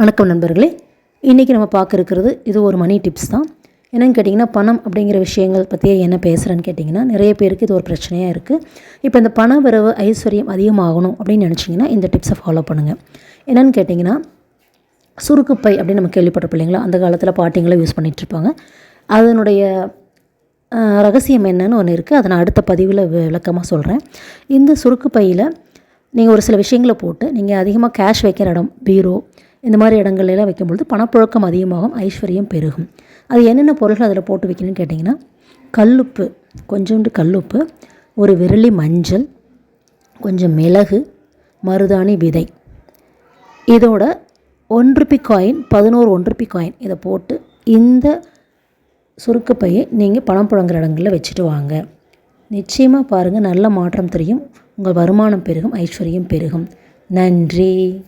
வணக்கம் நண்பர்களே. இன்றைக்கி நம்ம பார்க்க இருக்கிறது இது ஒரு மணி டிப்ஸ் தான். என்னென்னு கேட்டிங்கன்னா பணம் அப்படிங்கிற விஷயங்கள் பற்றியே என்ன பேசுகிறேன்னு கேட்டிங்கன்னா நிறைய பேருக்கு இது ஒரு பிரச்சனையாக இருக்குது இப்போ இந்த பண வரவு ஐஸ்வர்யம் அதிகமாகணும் அப்படின்னு நினச்சிங்கன்னா இந்த டிப்ஸை ஃபாலோ பண்ணுங்கள் என்னென்னு கேட்டிங்கன்னா சுருக்குப்பை அப்படின்னு நம்ம கேள்விப்பட்டிருப்போம் இல்லைங்களா? அந்த காலத்தில் பாட்டிங்களை யூஸ் பண்ணிகிட்டு இருப்பாங்க. அதனுடைய ரகசியம் என்னன்னு ஒன்று இருக்குது அதை நான் அடுத்த பதிவில் விளக்கமாக சொல்கிறேன் இந்த சுருக்குப்பையில் நீங்கள் ஒரு சில விஷயங்களை போட்டு நீங்கள் அதிகமாக கேஷ் வைக்கிற இடம் பீரோ இந்த மாதிரி இடங்கள்லாம் வைக்கும்பொழுது பணப்புழக்கம் அதிகமாகும் ஐஸ்வர்யம் பெருகும். அது என்னென்ன பொருள்கள் அதில் போட்டு வைக்கணும்னு கேட்டிங்கன்னா கல்லுப்பு கொஞ்சோண்டு கல்லுப்பு ஒரு விரலி மஞ்சள் கொஞ்சம் மிளகு மருதாணி விதை. இதோட ஒன் காயின் பதினோரு ஒன்றுப்பி காயின் இதை போட்டு இந்த சுருக்கப்பையை நீங்கள் பணம் புழங்குற இடங்களில் வச்சுட்டு வாங்க. நிச்சயமாக பாருங்கள் நல்ல மாற்றம் தெரியும். உங்கள் வருமானம் பெருகும் ஐஸ்வர்யம் பெருகும். நன்றி.